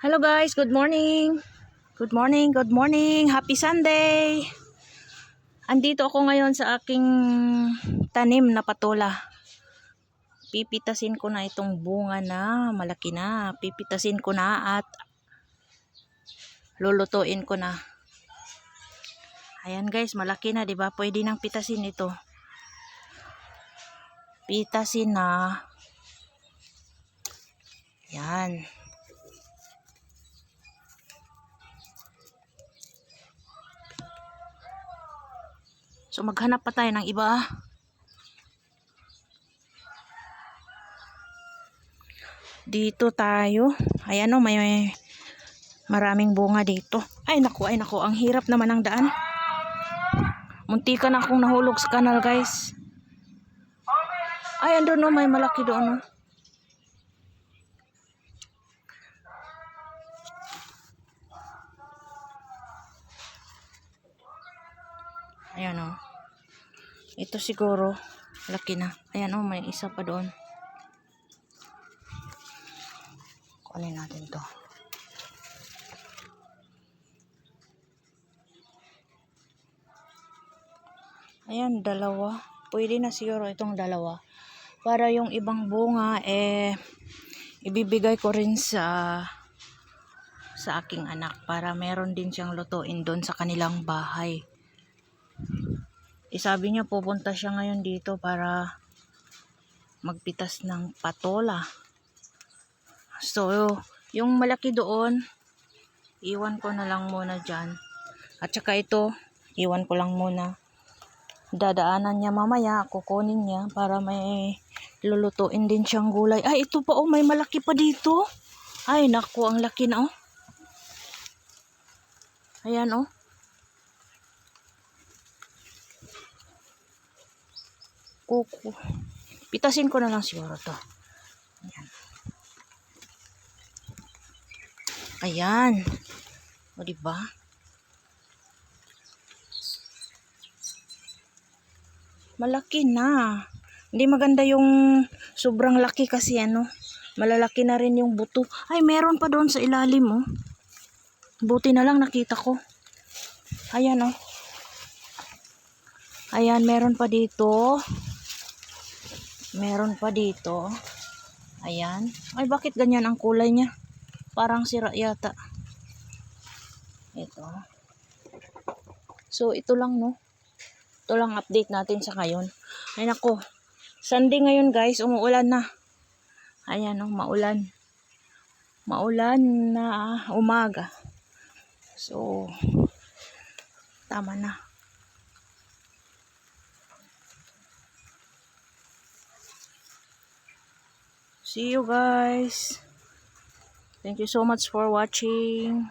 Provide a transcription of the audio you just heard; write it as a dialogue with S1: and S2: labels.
S1: Hello guys, good morning. Good morning, good morning. Happy Sunday. Andito ako ngayon sa aking tanim na patola. Pipitasin ko na itong bunga na malaki na. Pipitasin ko na at lulutuin ko na. Ayan guys, malaki na, 'di ba? Pwede nang pitasin ito. Pitasin na. Yan. So maghanap pa tayo ng iba. Dito tayo. Ayan o, may maraming bunga dito. Ay naku, ay naku, ang hirap naman ang daan. Munti ka na akong nahulog sa kanal guys. Ay, andun o, may malaki doon o. Ayan o. Ito siguro, laki na. Ayan o, may isa pa doon. Kunin natin to. Ayan, dalawa. Pwede na siguro itong dalawa. Para yung ibang bunga, eh, ibibigay ko rin sa sa aking anak para meron din siyang lutuin doon sa kanilang bahay. Isabi niya pupunta siya ngayon dito para magpitas ng patola. So, yung malaki doon, iwan ko na lang muna dyan. At saka ito, iwan ko lang muna. Dadaanan niya mamaya, kukunin niya para may lulutuin din siyang gulay. Ay, ito pa oh, may malaki pa dito. Ay, naku, ang laki na oh. Ayan oh. Kuku. Pitasin ko na lang siguro to. Ayan. Ayan. O, diba? Malaki na. Hindi maganda yung sobrang laki kasi ano. Malalaki na rin yung buto. Ay, meron pa doon sa ilalim oh. Buti na lang nakita ko. Ayan oh. Ayan, meron pa dito. Meron pa dito. Ayan. Ay, bakit ganyan ang kulay niya? Parang sira yata. Ito. So, ito lang, no? Ito lang update natin sa ngayon. Ay, nako. Sunday ngayon, guys. Umuulan na. Ayan, no? Maulan. Maulan na umaga. So, tama na. See you guys. Thank you so much for watching.